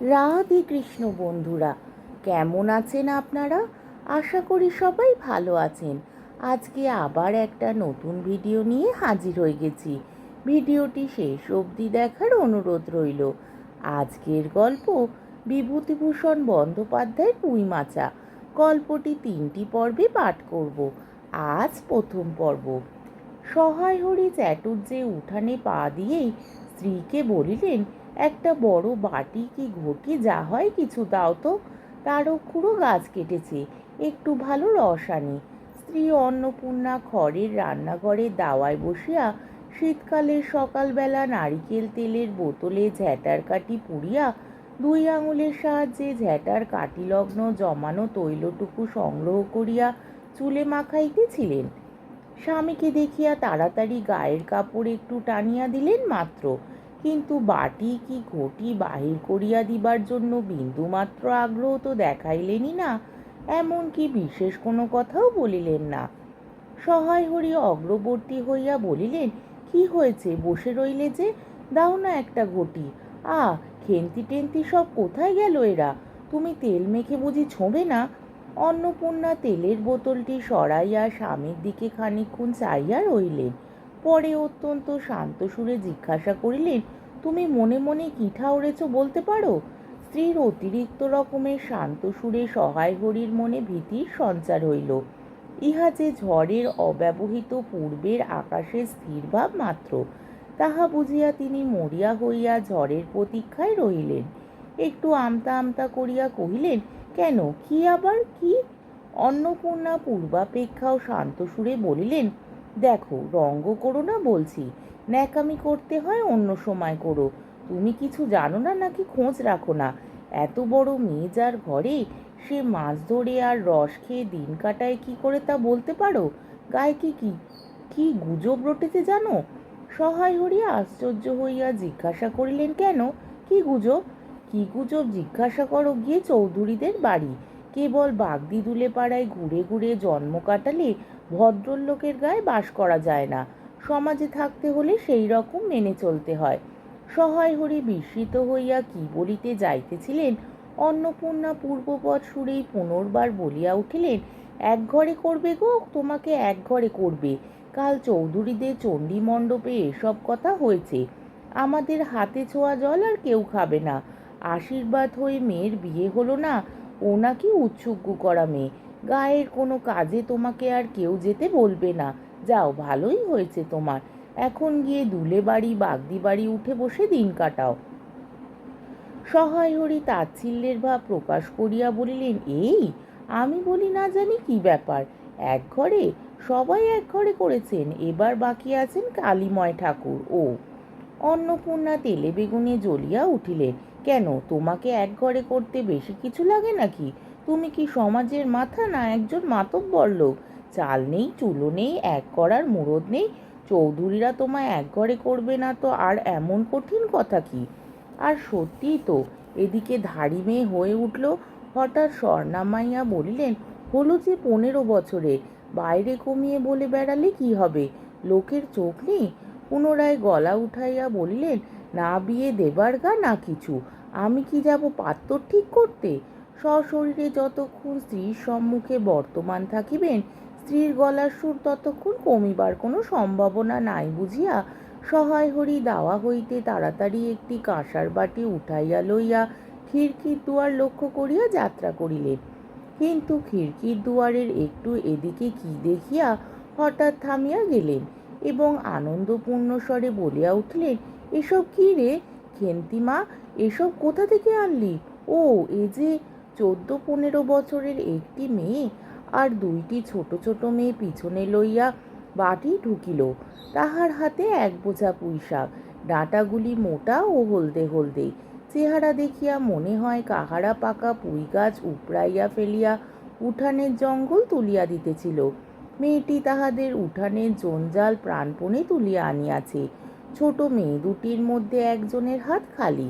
রাধে কৃষ্ণ বন্ধুরা, কেমন আছেন আপনারা? আশা করি সবাই ভালো আছেন। আজকে আবার একটা নতুন ভিডিও নিয়ে হাজির হয়ে গেছি। ভিডিওটি শেষ অবধি দেখার অনুরোধ রইল। আজকের গল্প বিভূতিভূষণ বন্দ্যোপাধ্যায়ের পুঁই মাচা। গল্পটি তিনটি পর্বে পাঠ করব। আজ প্রথম পর্ব। সহায় হরি চ্যাটুর্যে উঠানে পা দিয়েই স্ত্রীকে বলিলেন একটা বড় বাটি কি ঘটি যা হয় কিছু দাও তো। তারও খুঁড়ো গাছ কেটেছে, একটু ভালো রস আনি। স্ত্রী অন্নপূর্ণা খড়ের রান্নাঘরে দাওয়ায় বসিয়া শীতকালের সকালবেলা নারিকেল তেলের বোতলে ঝ্যাটার কাটি পুড়িয়া দুই আঙুলের সাহায্যে ঝ্যাটার কাটিলগ্ন জমানো তৈলটুকু সংগ্রহ করিয়া চুলে মাখাইতেছিলেন। স্বামীকে দেখিয়া তাড়াতাড়ি গায়ের কাপড় একটু টানিয়া দিলেন মাত্র। কিন্তু বাটি কি ঘটি বাহির করিয়া দিবার জন্য বিন্দুমাত্র আগ্রহ তো দেখাইলেনই না, এমনকি বিশেষ কোনো কথাও বলিলেন না। সহায় হরি অগ্রবর্তী হইয়া বলিলেন, কি হয়েছে? বসে রইলে যে? দাও না একটা ঘটি। আ, খেন্তি টেন্তি সব কোথায় গেল এরা? তুমি তেল মেখে বুঝি ছোঁবে না? অন্নপূর্ণা তেলের বোতলটি সরাইয়া স্বামীর দিকে খানিকক্ষণ চাইয়া রইলেন। পরে অত্যন্ত শান্ত সুরে জিজ্ঞাসা করিলেন, তুমি মনে মনে কি ঠাউরেছ বলতে পারো? স্ত্রীর অতিরিক্ত রকমের শান্ত সুরে সহায় হরির মনে ভীতির সঞ্চার হইল। ইহা যে ঝড়ের অব্যবহিত পূর্বের আকাশের স্থিরভাব মাত্র, তাহা বুঝিয়া তিনি মরিয়া হইয়া ঝড়ের প্রতীক্ষায় রহিলেন। একটু আমতা আমতা করিয়া কহিলেন, কেন, কি আবার কি? অন্নপূর্ণা পূর্বাপেক্ষাও শান্ত সুরে বলিলেন দেখো, রঙ্গ করো না বলছি। ন্যাকামি করতে হয় অন্য সময় করো। তুমি কিছু জানো না নাকি খোঁজ রাখো না। এত বড় মেয়ে যার ঘরে সে মাছ ধরে আর রস খেয়ে দিন কাটায় কি করে তা বলতে পারো? গায়ে কি কি কি গুজব রটেছে জানো? সহায় হরিয়া আশ্চর্য হইয়া জিজ্ঞাসা করিলেন, কেন? কি গুজব? কি গুজব জিজ্ঞাসা করো গিয়ে চৌধুরীদের বাড়ি। কেবল বাগদি দুলে পাড়ায় ঘুরে ঘুরে জন্ম কাটালে ভদ্রলোকের গায়ে বাস করা যায় না। সমাজে থাকতে হলে সেই রকম মেনে চলতে হয়। সহায় হরি বিস্মিত হইয়া কি বলিতে যাইতেছিলেন? অন্নপূর্ণা পূর্বপদ সুরেই পুনর্বার বলিয়া উঠিলেন, এক ঘরে করবে গো, তোমাকে এক ঘরে করবে। কাল চৌধুরীদের চণ্ডী মণ্ডপে এসব কথা হয়েছে। আমাদের হাতে ছোঁয়া জল আর কেউ খাবে না। আশীর্বাদ হয়ে মেয়ের বিয়ে হলো না। ও নাকি উৎসুগ্য করা মেয়ে। গায়ের কোনো কাজে তোমাকে আর কেউ যেতে বলবে না। যাও, ভালোই হয়েছে তোমার। এখন গিয়ে দুলে বাড়ি, বাগদি বাড়ি উঠে বসে দিন কাটাও। সহায় হরি তাচ্ছিল্যের ভাব প্রকাশ করিয়া বলিলেন, এই, আমি বলি না জানি কি ব্যাপার? এক ঘরে? সবাই এক ঘরে করেছেন। এবার বাকি আছেন কালীময় ঠাকুর। ও। অন্নপূর্ণা তেলে বেগুনে জ্বলিয়া উঠিলেন, কেন, তোমাকে এক ঘরে করতে বেশি কিছু লাগে নাকি? তুমি কি সমাজের মাথা না একজন মাতব্বর লোক? চাল নেই, চুলো নেই, এক করার মুরদ নেই। চৌধুরীরা তোমায় এক ঘরে করবে না তো আর এমন কঠিন কথা কি? আর সত্যিই তো, এদিকে ধাড়ি মেয়ে হয়ে উঠল। হঠাৎ স্বর্ণামাইয়া বলিলেন, হলো যে পনেরো বছরে, বাইরে কমিয়ে বলে বেড়ালে কি হবে? লোকের চোখ নেই? পুনরায় গলা উঠাইয়া বলিলেন, না বিয়ে দেবার গা না কিছু। আমি কি যাব পাত্র ঠিক করতে? সশরীরে যতক্ষণ স্ত্রীর সম্মুখে বর্তমান থাকিবেন, স্ত্রীর গলার সুর ততক্ষণ কমিবার কোনো সম্ভাবনা নাই বুঝিয়া সহায় হরি দাওয়া হইতে তাড়াতাড়ি একটি কাঁসার বাটি উঠাইয়া লইয়া খিড়কির দুয়ার লক্ষ্য করিয়া যাত্রা করিলেন। কিন্তু খিড়কির দুয়ারের একটু এদিকে কি দেখিয়া হঠাৎ থামিয়া গেলেন এবং আনন্দপূর্ণ স্বরে বলিয়া উঠলেন, এসব কি রে? খেন্তিমা এসব কোথা থেকে আনলি? ও, এ যে চোদ্দ পনেরো বছরের একটি মেয়ে আর দুইটি ছোট ছোট মেয়ে পিছনে লইয়া বাটি ঢুকিল। তাহার হাতে এক বোঝা পুঁইশাক। ডাঁটাগুলি মোটা ও হলদে হলদে। চেহারা দেখিয়া মনে হয় কাহারা পাকা পুঁই গাছ উপড়াইয়া ফেলিয়া উঠানের জঙ্গল তুলিয়া দিতেছিল। মেয়েটি তাহাদের উঠানের জঞ্জাল প্রাণপণে তুলিয়া আনিয়াছে। ছোট মেয়ে দুটির মধ্যে একজনের হাত খালি।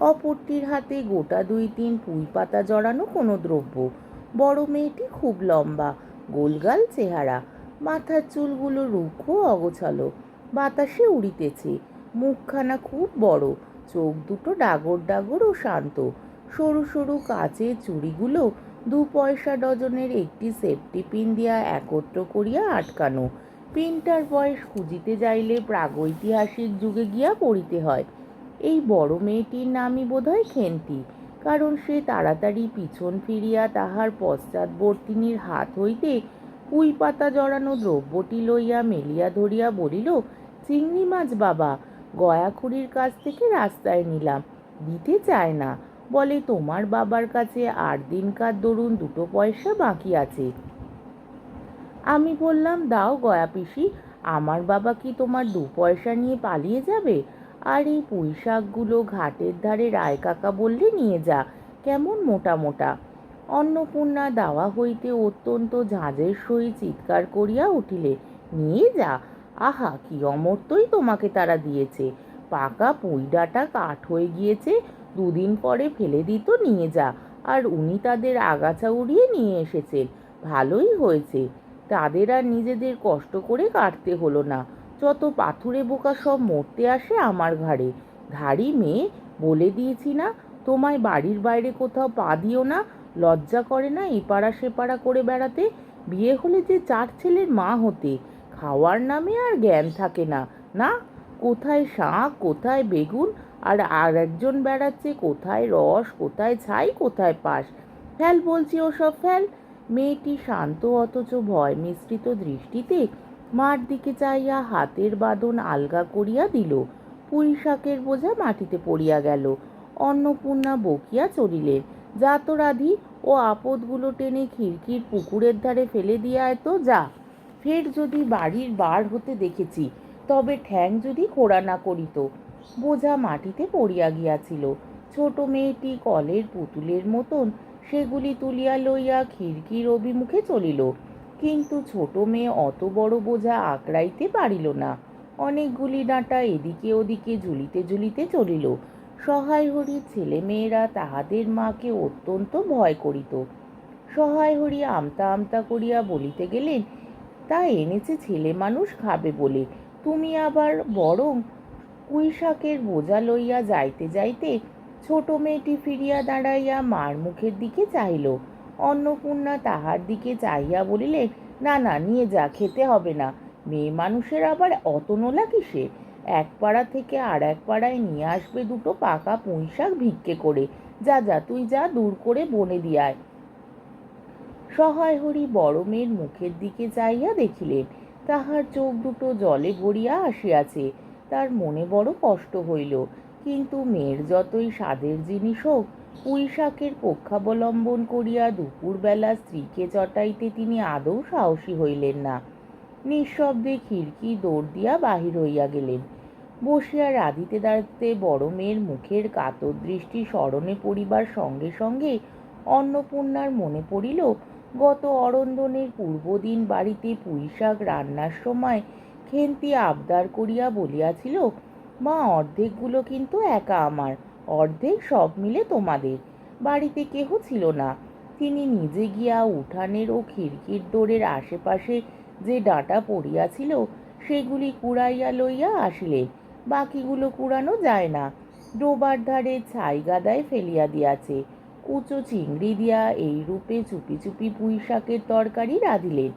অপরটির হাতে গোটা দুই তিন পুঁই পাতা জড়ানো কোনো দ্রব্য। বড় মেয়েটি খুব লম্বা, গোলগাল চেহারা, মাথার চুলগুলো রুক্ষ অগোছালো, বাতাসে উড়িতেছে, মুখখানা খুব বড়, চোখ দুটো ডাগর ডাগর ও শান্ত, সরু সরু কাচের চুড়িগুলো দু পয়সা ডজনের একটি সেফটি পিন দিয়া একত্র করিয়া আটকানো। পিনটার বয়স খুঁজিতে যাইলে প্রাগৈতিহাসিক যুগে গিয়া পড়িতে হয়। এই বড় মেয়েটির নামই বোধহয় খেন্তি, কারণ সে তাড়াতাড়ি পিছন ফিরিয়া তাহার পশ্চাৎবর্তিনীর হাত হইতে কুই পাতা জড়ানো দ্রব্যটি লইয়া মেলিয়া ধরিয়া বলিল, চিংড়ি মাছ বাবা, গয়াখুড়ির কাছ থেকে রাস্তায় নিলাম, দিতে চায় না, বলে তোমার বাবার কাছে আট দিনকার দরুন দুটো পয়সা বাকি আছে। আমি বললাম, দাও গয়া পিসি, আমার বাবা কি তোমার দু পয়সা নিয়ে পালিয়ে যাবে? আর এই পুঁই শাকগুলো ঘাটের ধারে রায় কাকা বললে নিয়ে যা, কেমন মোটা মোটা। অন্নপূর্ণা দাওয়া হইতে অত্যন্ত ঝাঁঝের সহিত চিৎকার করিয়া উঠিলে, নিয়ে যা। আহা, কি অমর্তই তোমাকে তারা দিয়েছে। পাকা পুঁই ডাঁটা কাঠ হয়ে গিয়েছে, দুদিন পরে ফেলে দিত নিয়ে যা। আর উনি তাদের আগাছা উড়িয়ে নিয়ে এসেছেন। ভালোই হয়েছে। তাদের আর নিজেদের কষ্ট করে কাটতে হলো না। যত পাথুরে বোকা সব মরতে আসে আমার ঘাড়ে। ধাড়ি মেয়ে, বলে দিয়েছি না, তোমায় বাড়ির বাইরে কোথাও পা দিও না, লজ্জা করে না এপাড়া সেপাড়া করে বেড়াতে? বিয়ে হলে যে চার ছেলের মা হতে, খাওয়ার নামে আর জ্ঞান থাকে না। না, কোথায় শাঁখ, কোথায় বেগুন, আর আর একজন বেড়াচ্ছে, কোথায় রস, কোথায় ছাই, কোথায় পাশ? ফেল বলছি ওসব ফেল। মেয়েটি শান্ত অথচ ভয় মিশ্রিত দৃষ্টিতে মার দিকে চাইয়া হাতের বাঁধন আলগা করিয়া দিল। পুঁই শাকের বোঝা মাটিতে পড়িয়া গেল। অন্নপূর্ণা বকিয়া চলিলেন। যা তো রাধি, ও আপদগুলো টেনে খিড়কির পুকুরের ধারে ফেলে দিয়া আয় তো, যা। ফের যদি বাড়ির বার হতে দেখেছি, তবে ঠ্যাং যদি খোড়া না করিত বোঝা মাটিতে পড়িয়া গিয়াছিল। ছোট মেয়েটি কলের পুতুলের মতন সেগুলি তুলিয়া লইয়া খিড়কির অভিমুখে চলিল। কিন্তু ছোট মেয়ে অত বড় বোঝা আঁকড়াইতে পারিল না। অনেকগুলি ডাঁটা এদিকে ওদিকে ঝুলিতে ঝুলিতে চলিল। সহায় হরি ছেলে মেয়েরা তাহাদের মাকে অত্যন্ত ভয় করিত। সহায় হরি আমতা আমতা করিয়া বলিতে গেলেন, তা এনেছে ছেলে মানুষ খাবে বলে। তুমি আবার বরং পুঁই শাকের বোঝা লইয়া যাইতে যাইতে ছোট মেয়েটি ফিরিয়া দাঁড়াইয়া মার মুখের দিকে চাইল অন্নপূর্ণা তাহার দিকে চাইয়া বলিলেন না না, নিয়ে যা, খেতে হবে না। মেয়ে মানুষের আবার অত নোলা কিসে? এক পাড়া থেকে আর এক পাড়ায় নিয়ে আসবে দুটো পাকা পুঁই শাক ভিক্ষে করে। যা যা, তুই যা, দূর করে বনে দিয়ায় সহায় হরি বড় মেয়ের মুখের দিকে চাইয়া দেখিলেন, তাহার চোখ দুটো জলে ভরিয়া আসিয়াছে। তার মনে বড় কষ্ট হইল, কিন্তু মেয়ের যতই স্বাদের জিনিস হোক পুঁই শাকের পক্ষাবলম্বন করিয়া দুপুরবেলা স্ত্রীকে চটাইতে তিনি আদৌ সাহসী হইলেন না। নিঃশব্দে খিড়কি দৌড় দিয়া বাহির হইয়া গেলেন। বসিয়া রাধিতে দাঁড়াতে বড় মেয়ের মুখের কাতর দৃষ্টি স্মরণে পড়িবার সঙ্গে সঙ্গে অন্নপূর্ণার মনে পড়িল, গত অরন্দনের পূর্বদিন বাড়িতে পুঁই শাক রান্নার সময় খেন্তি আবদার করিয়া বলিয়াছিল, মা, অর্ধেকগুলো কিন্তু একা আমার। অর্ধেক সব মিলে তোমাদের। বাড়িতে কেহ ছিল না। তিনি নিজে গিয়া উঠানের ও খিড়কির দোরের আশেপাশে যে ডাঁটা পড়িয়াছিল, সেগুলি কুড়াইয়া লইয়া আসিলেন। বাকিগুলো কুড়ানো যায় না। ডোবার ধারে ছাই গাদায় ফেলিয়া দিয়াছে। কুচো চিংড়ি দিয়া এই রূপে চুপি চুপি পুঁই শাকের তরকারি রাঁধিলেন।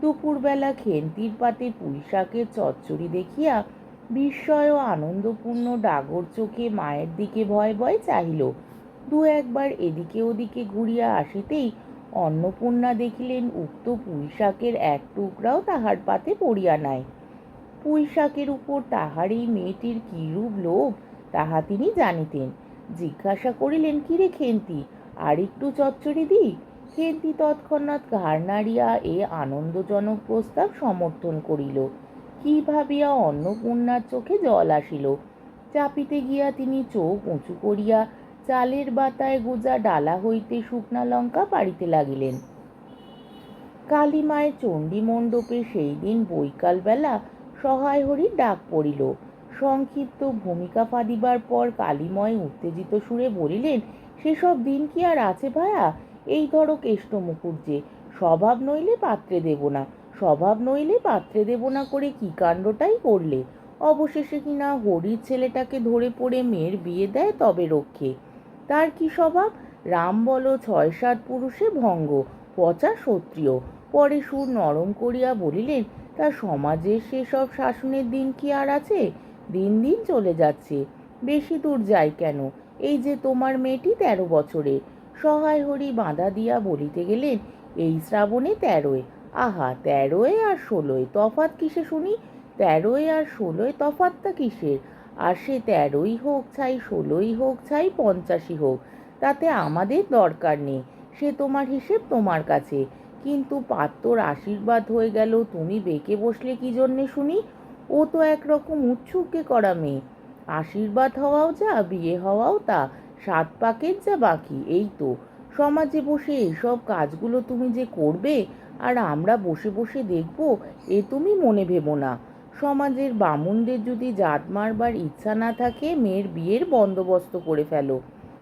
দুপুরবেলা খেন্তির পাতে পুঁই শাকের চচ্চড়ি দেখিয়া বিস্ময় ও আনন্দপূর্ণ ডাগর চোখে মায়ের দিকে ভয় ভয় চাহিল। দু একবার এদিকে ওদিকে ঘুরিয়া আসিতেই অন্নপূর্ণা দেখিলেন, উক্ত পুঁই শাকের এক টুকরাও তাহার পাতে পড়িয়া নাই। পুঁই শাকের উপর তাহার এই মেয়েটির কিরূপ লোভ, তাহা তিনি জানিতেন। জিজ্ঞাসা করিলেন, কিরে খেন্তি, আর একটু চচ্চড়ি দিই? খেন্তি তৎক্ষণাৎ ঘাড় নাড়িয়া এ আনন্দজনক প্রস্তাব সমর্থন করিল। কি ভাবিয়া অন্নপূর্ণার চোখে জল আসিল। চাপিতে গিয়া তিনি চোখ উঁচু করিয়া চালের বাতায় গোজা ডালা হইতে শুকনা লঙ্কা পাড়িতে লাগিলেন। কালী মায়ের চণ্ডী মণ্ডপে সেই দিন বৈকালবেলা সহায় হরির ডাক পড়িল। সংক্ষিপ্ত ভূমিকা ফাঁদিবার পর কালীময় উত্তেজিত সুরে বলিলেন, সেসব দিন কি আর আছে ভায়া? এই ধরো কেষ্ট মুখুজ্জে স্বভাব নইলে পাত্রে দেব না। স্বভাব নইলে পাত্রে দেব না করে কি কাণ্ডটাই করলে। অবশেষে কিনা হরির ছেলেটাকে ধরে পড়ে মেয়ের বিয়ে দেয় তবে রক্ষে। তার কি স্বভাব? রাম বলো, ছয় সাত পুরুষে ভঙ্গ, পচা ক্ষত্রিয় পরে সুর নরম করিয়া বলিলেন, তা সমাজের সেসব শাসনের দিন কি আর আছে? দিন দিন চলে যাচ্ছে। বেশি দূর যায় কেন? এই যে তোমার মেয়েটি তেরো বছরে সহায় হরি বাঁধা দিয়া বলিতে গেলেন, এই শ্রাবণে তেরোয়। আহা তেরোয় আর ষোলোয় তফাত কিসে শুনি? তেরোয় আর ষোলোয় তফাতটা কিসের? আর সে তেরোই হোক ছাই ষোলোই হোক ছাই পঞ্চাশই হোক, তাতে আমাদের দরকার নেই, সে তোমার হিসেব তোমার কাছে। কিন্তু পাত্তর আশীর্বাদ হয়ে গেল, তুমি বেঁকে বসলে কি জন্যে শুনি? ও তো একরকম উৎসুককে করা মেয়ে। আশীর্বাদ হওয়াও যা, বিয়ে হওয়াও তা, সাত পাকের যা বাকি, এই তো। সমাজে বসে এইসব কাজগুলো তুমি যে করবে আর আমরা বসে বসে দেখব, এ তুমি মনে ভেবো না। সমাজের বামুনদের যদি জাত মারবার ইচ্ছা না থাকে, মেয়ের বিয়ের বন্দোবস্ত করে ফেলো।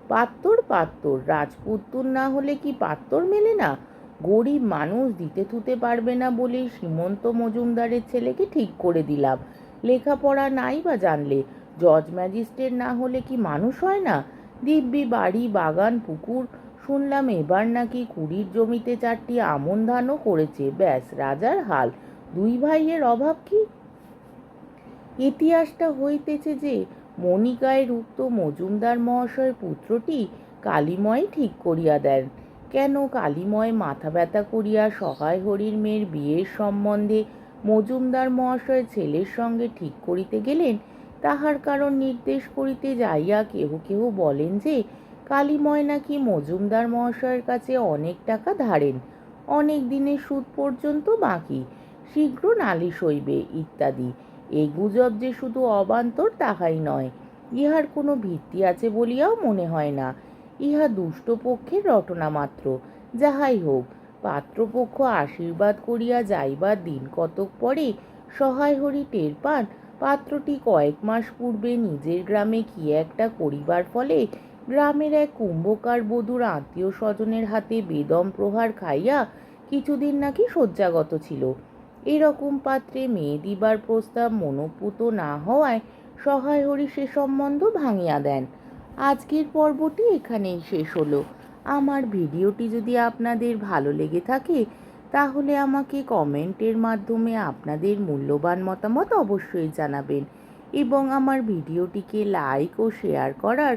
পাত্তর পাত্তর, রাজপুত্তুর না হলে কি পাত্তর মেলে না? গরিব মানুষ দিতে থুতে পারবে না বলে সীমন্ত মজুমদারের ছেলেকে ঠিক করে দিলাম। লেখাপড়া নাই বা জানলে, জজ ম্যাজিস্ট্রেট না হলে কি মানুষ হয় না? দিব্যি বাড়ি, বাগান, পুকুর শুনলাম এবার নাকি কুড়ির জমিতে চারটি আমন ধানও করেছে। ব্যাস, রাজার হাল। দুই ভাইয়ের অভাব কি? ইতিহাসটা হইতেছে যে মণিকায়ের উক্ত মজুমদার মহাশয়ের পুত্রটি কালিময় ঠিক করিয়া দেন। কেন কালিময় মাথা ব্যথা করিয়া সহায় হরির মেয়ের বিয়ের সম্বন্ধে মজুমদার মহাশয় ছেলের সঙ্গে ঠিক করিতে গেলেন, তাহার কারণ নির্দেশ করিতে যাইয়া কেহ কেহ বলেন যে কালিময় নাকি মজুমদার মহাশয়ের কাছে অনেক টাকা ধারেন? অনেক দিনের সুদ পর্যন্ত বাকি। শীঘ্র নালিশ হইবে, ইত্যাদি। এই গুজব যে শুধু অবান্তর তাহাই নয়, ইহার কোনো ভিত্তি আছে বলিয়াও মনে হয় না। ইহা দুষ্ট পক্ষের রটনা মাত্র। যাহাই হোক, পাত্রপক্ষ আশীর্বাদ করিয়া যাইবার দিন কতক পরে সহায় হরি টের পান। পাত্রটি কয়েক মাস পূর্বে নিজের গ্রামে কি একটা করিবার ফলে গ্রামের এক কুম্ভকার বধূর আত্মীয় স্বজনের হাতে বেদম প্রহার খাইয়া কিছুদিন নাকি শয্যাগত ছিল। এরকম পাত্রে মেয়ে দিবার প্রস্তাব মনোপুত না হওয়ায় সহায় হরি সে সম্বন্ধ ভাঙিয়া দেন। আজকের পর্বটি এখানেই শেষ হলো। আমার ভিডিওটি যদি আপনাদের ভালো লেগে থাকে, তাহলে আমাকে কমেন্টের মাধ্যমে আপনাদের মূল্যবান মতামত অবশ্যই জানাবেন এবং আমার ভিডিওটিকে লাইক ও শেয়ার করার